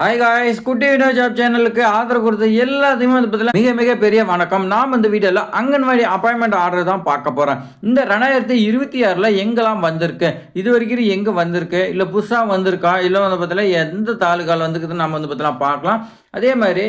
Hi guys குட்டி video job சேனலுக்கு ஆதரவு கொடுத்த எல்லாத்தையுமே வந்து பார்த்தீங்கன்னா மிக மிக பெரிய வணக்கம். நாம் இந்த வீடியோவில் அங்கன்வாடி அப்பாயின்மெண்ட் ஆர்டர் தான் பார்க்க போகிறோம் இந்த ரெண்டாயிரத்தி இருபத்தி ஆறில் எங்கெல்லாம் வந்திருக்கு? இது வரைக்கும் எங்கே வந்திருக்கு? இல்லை புதுசாக வந்திருக்கா? இல்லை வந்து பார்த்தீங்கன்னா எந்த தாலுகால் வந்துருக்குதுன்னு நம்ம வந்து பார்த்தீங்கன்னா பார்க்கலாம். அதே மாதிரி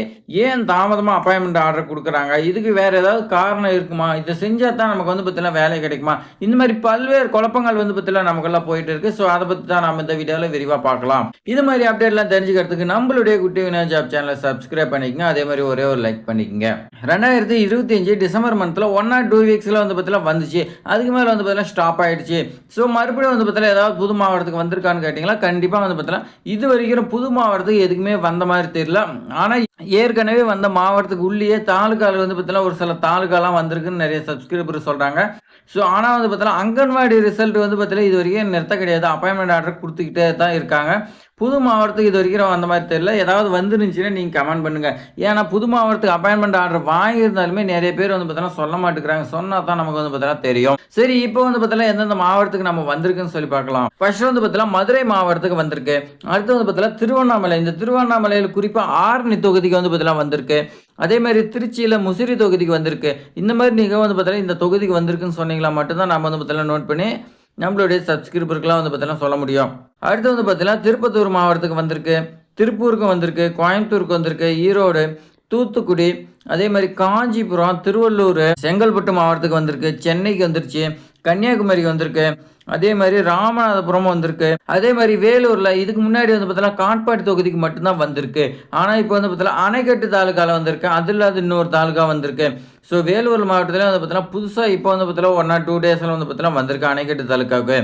ஏன் தாமதமாக அப்பாயின்மெண்ட் ஆர்டர் கொடுக்குறாங்க? இதுக்கு வேறு ஏதாவது காரணம் இருக்குமா? இதை செஞ்சால் தான் நமக்கு வந்து பார்த்தீங்கன்னா வேலை கிடைக்குமா? இந்த மாதிரி பல்வேறு குழப்பங்கள் வந்து பார்த்தீங்கன்னா நமக்கெல்லாம் போயிட்டு இருக்கு. ஸோ அதை பற்றி தான் நம்ம இந்த வீடியோவில் விரிவாக பார்க்கலாம். இது மாதிரி அப்டேட்லாம் தெரிஞ்சுக்கிறதுக்கு நம்மளுடைய குட்டி வினா ஜாப் சேனலை சப்ஸ்கிரைப் பண்ணிக்கங்க. அதே மாதிரி ஒரே ஒரு லைக் பண்ணிக்கங்க. ரெண்டாயிரத்தி இருபத்தி அஞ்சு டிசம்பர் மந்த்தில் ஒன் ஆர் டூ வீக்ஸில் வந்து பார்த்தீங்கன்னா வந்துச்சு. அதுக்கு மேலே வந்து பார்த்தீங்கன்னா ஸ்டாப் ஆகிடுச்சு ஸோ மறுபடியும் வந்து பார்த்தீங்கன்னா ஏதாவது புது மாவட்டத்துக்கு வந்திருக்கான்னு கேட்டிங்களா கண்டிப்பாக வந்து பார்த்தீங்கன்னா இது வரைக்கும் புது மாவட்டத்துக்கு எதுக்குமே வந்த மாதிரி தெரியல. ஆனால் ஏற்கனவே வந்த மாவட்டத்துக்கு உள்ளேயே தாலுக்காவில் வந்து பார்த்தீங்கன்னா ஒரு சில தாலுக்காலாம் வந்திருக்குன்னு நிறைய சப்ஸ்கிரைபர் சொல்கிறாங்க ஸோ ஆனால் வந்து பார்த்தீங்கன்னா அங்கன்வாடி ரிசல்ட் வந்து பார்த்தீங்கன்னா இது வரைக்கும் நிறுத்த கிடையாது. அப்பாயின்மெண்ட் ஆர்டர் கொடுத்துக்கிட்டே தான் இருக்காங்க. புது மாவட்டத்துக்கு இது வரைக்கும் அந்த மாதிரி தெரியல. ஏதாவது வந்துருந்துச்சுன்னா நீங்கள் கமெண்ட் பண்ணுங்கள் ஏன்னா புது மாவட்டத்துக்கு அப்பாயின்மெண்ட் ஆர்டர் வாங்கியிருந்தாலுமே நிறைய பேர் வந்து பார்த்தோன்னா சொல்ல மாட்டேங்கிறாங்க. சொன்னால் தான் நமக்கு வந்து பார்த்தோன்னா தெரியும். சரி இப்போ வந்து பார்த்தோன்னா எந்தெந்த மாவட்டத்துக்கு நம்ம வந்திருக்குன்னு சொல்லி பார்க்கலாம். ஃபர்ஸ்ட் வந்து பார்த்தீங்கன்னா மதுரை மாவட்டத்துக்கு வந்திருக்கு. அடுத்து வந்து பார்த்தீங்கன்னா திருவண்ணாமலை. இந்த திருவண்ணாமலையில் குறிப்பாக ஆரணி தொகுதிக்கு வந்து பார்த்தோன்னா வந்திருக்கு. அதே மாதிரி திருச்சியில் முசிறி தொகுதிக்கு வந்திருக்கு. இந்த மாதிரி நீங்கள் வந்து பார்த்தீங்கன்னா இந்த தொகுதிக்கு வந்திருக்குன்னு சொன்னீங்களா மட்டும்தான் நம்ம வந்து பார்த்தீங்கன்னா நோட் பண்ணி நம்மளுடைய சப்ஸ்கிரைபருக்குலாம் வந்து பார்த்தீங்கன்னா சொல்ல முடியும். அடுத்து வந்து பார்த்தீங்கன்னா திருப்பத்தூர் மாவட்டத்துக்கு வந்திருக்கு. திருப்பூருக்கு வந்திருக்கு கோயம்புத்தூருக்கு வந்திருக்கு ஈரோடு தூத்துக்குடி அதே மாதிரி காஞ்சிபுரம் திருவள்ளூர் செங்கல்பட்டு மாவட்டத்துக்கு வந்திருக்கு சென்னைக்கு வந்துருச்சு கன்னியாகுமரிக்கு வந்திருக்கு அதே மாதிரி ராமநாதபுரம் வந்திருக்கு. அதே மாதிரி வேலூர்ல இதுக்கு முன்னாடி வந்து பார்த்தீங்கன்னா காட்பாடி தொகுதிக்கு மட்டும்தான் வந்திருக்கு. ஆனால் இப்போ வந்து பார்த்தீங்கன்னா அணைக்கட்டு தாலுக்கால வந்திருக்கு. அது இல்லாத இன்னொரு தாலுக்கா வந்திருக்கு. ஸோ வேலூர் மாவட்டத்தில் வந்து பார்த்தீங்கன்னா புதுசாக இப்போ வந்து பார்த்தீங்கன்னா ஒன் ஆர் டூ டேஸில் வந்து பார்த்தீங்கன்னா வந்திருக்கு அணைக்கட்டு தாலுக்காவுக்கு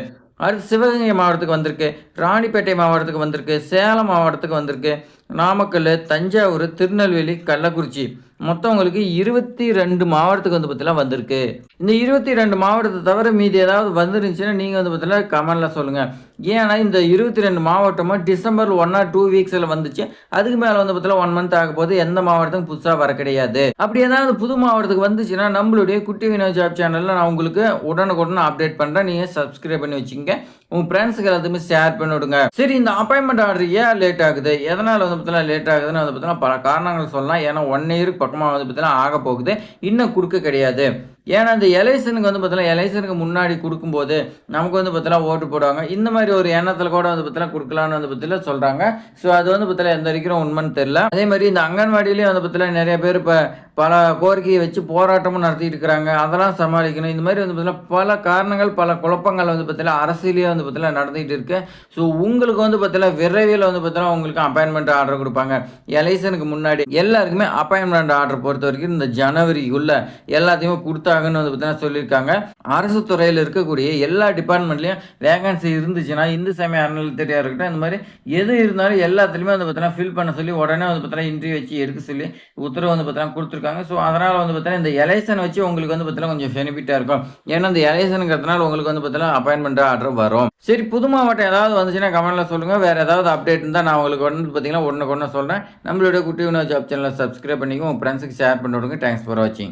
அடுத்து சிவகங்கை மாவட்டத்துக்கு வந்திருக்கு. ராணிப்பேட்டை மாவட்டத்துக்கு வந்திருக்கு. சேலம் மாவட்டத்துக்கு வந்திருக்கு. நாமக்கல் தஞ்சாவூர் திருநெல்வேலி கள்ளக்குறிச்சி. மொத்தம் உங்களுக்கு இருபத்தி ரெண்டு மாவட்டத்துக்கு வந்து பார்த்தீங்கன்னா வந்திருக்கு. இந்த இருபத்தி ரெண்டு மாவட்டத்தை தவிர மீதி ஏதாவது வந்துருந்துச்சுன்னா நீங்கள் வந்து பார்த்தீங்கன்னா கமெண்டில் சொல்லுங்கள் ஏன்னா இந்த இருபத்தி ரெண்டு மாவட்டமும் டிசம்பர் ஒன் ஆர் டூ வீக்ஸில் வந்துச்சு. அதுக்கு மேலே வந்து பார்த்தீங்கன்னா ஒன் மந்த் ஆக போது எந்த மாவட்டத்துக்கும் புதுசாக வர கிடையாது. அப்படி ஏதாவது புது மாவட்டத்துக்கு வந்துச்சுன்னா நம்மளுடைய குட்டி வினோ ஜாப் சேனலில் நான் உங்களுக்கு உடனுக்குடன் அப்டேட் பண்ணுறேன் நீங்கள் சப்ஸ்கிரைப் பண்ணி வச்சுங்க உங்கள் ஃப்ரெண்ட்ஸுக்கு எல்லாத்துக்குமே ஷேர் பண்ணி விடுங்க. சரி இந்த அப்பாயின்மெண்ட் ஆர்டர் ஏன் லேட் ஆகுது? எதனால் வந்து பார்த்தீங்கன்னா லேட் ஆகுதுன்னு வந்து பார்த்தீங்கன்னா பல காரணங்கள் சொல்லலாம். ஏன்னா ஒன் இயருக்கு பக்கமாக வந்து பார்த்தீங்கன்னா ஆக போகுது. இன்னும் கொடுக்க கிடையாது. ஏன்னா இந்த எலெக்ஷனுக்கு வந்து பார்த்தீங்கன்னா எலெக்ஷனுக்கு முன்னாடி கொடுக்கும்போது நமக்கு வந்து பார்த்தீங்கன்னா ஓட்டு போடுவாங்க. இந்த மாதிரி ஒரு எண்ணத்தில் கூட வந்து பார்த்தீங்கன்னா கொடுக்கலான்னு வந்து பார்த்தீங்கன்னா சொல்கிறாங்க ஸோ அது வந்து பார்த்தீங்கன்னா எந்த வரைக்கும் உண்மைன்னு தெரியல. அதே மாதிரி இந்த அங்கன்வாடியிலேயே வந்து பார்த்தீங்கன்னா நிறைய பேர் இப்போ பல கோரிக்கையை வச்சு போராட்டமும் நடத்திட்டு இருக்கிறாங்க அதெல்லாம் சமாளிக்கணும். இந்த மாதிரி வந்து பார்த்தீங்கன்னா பல காரணங்கள் பல குழப்பங்கள் வந்து பார்த்தீங்கன்னா அரசியலே வந்து பார்த்தீங்கன்னா நடந்துகிட்டு இருக்கு. ஸோ உங்களுக்கு வந்து பார்த்தீங்கன்னா விரைவில் வந்து பார்த்தீங்கன்னா உங்களுக்கு அப்பாயின்மெண்ட் ஆர்டர் கொடுப்பாங்க. எலெக்ஷனுக்கு முன்னாடி எல்லாருக்குமே அப்பாயின்மெண்ட் ஆர்டர் பொறுத்த வரைக்கும் இந்த ஜனவரிக்குள்ள எல்லாத்தையுமே கொடுத்தாங்கன்னு வந்து பார்த்தீங்கன்னா சொல்லியிருக்காங்க. அரசு துறையில் இருக்கக்கூடிய எல்லா டிபார்ட்மெண்ட்லையும் வேகன்சி இருந்துச்சுன்னா இந்து சமய அறநிலையத்துறையாக இருக்கட்டும் இந்த மாதிரி எது இருந்தாலும் எல்லாத்துலேயுமே வந்து பார்த்தீங்கன்னா ஃபில் பண்ண சொல்லி உடனே வந்து பார்த்தீங்கன்னா இன்டர்வியூ வச்சு எடுக்க சொல்லி உத்தரவு வந்து பார்த்தீங்கன்னா சொல்லியிருக்காங்க ஸோ அதனால் வந்து பார்த்தீங்கன்னா இந்த எலெக்ஷன் வச்சு உங்களுக்கு வந்து பார்த்தீங்கன்னா கொஞ்சம் பெனிஃபிட்டாக இருக்கும். ஏன்னா இந்த எலெக்ஷனுங்கிறதுனால உங்களுக்கு வந்து பார்த்தீங்கன்னா அப்பாயின்மெண்ட் ஆர்டர் வரும். சரி புது மாவட்டம் ஏதாவது வந்துச்சுன்னா கமெண்ட்ல சொல்லுங்கள் வேறு ஏதாவது அப்டேட் இருந்தால் நான் உங்களுக்கு வந்து பார்த்தீங்கன்னா ஒன்று ஒன்று சொல்கிறேன் நம்மளுடைய குட்டி வினோ ஜாப் சேனலை சப்ஸ்கிரைப் பண்ணிக்கோ உங்கள் ஃப்ரெண்ட்ஸுக்கு ஷேர் பண்ணி விடுங்க தேங்க்ஸ் ஃபார் வாட்சிங்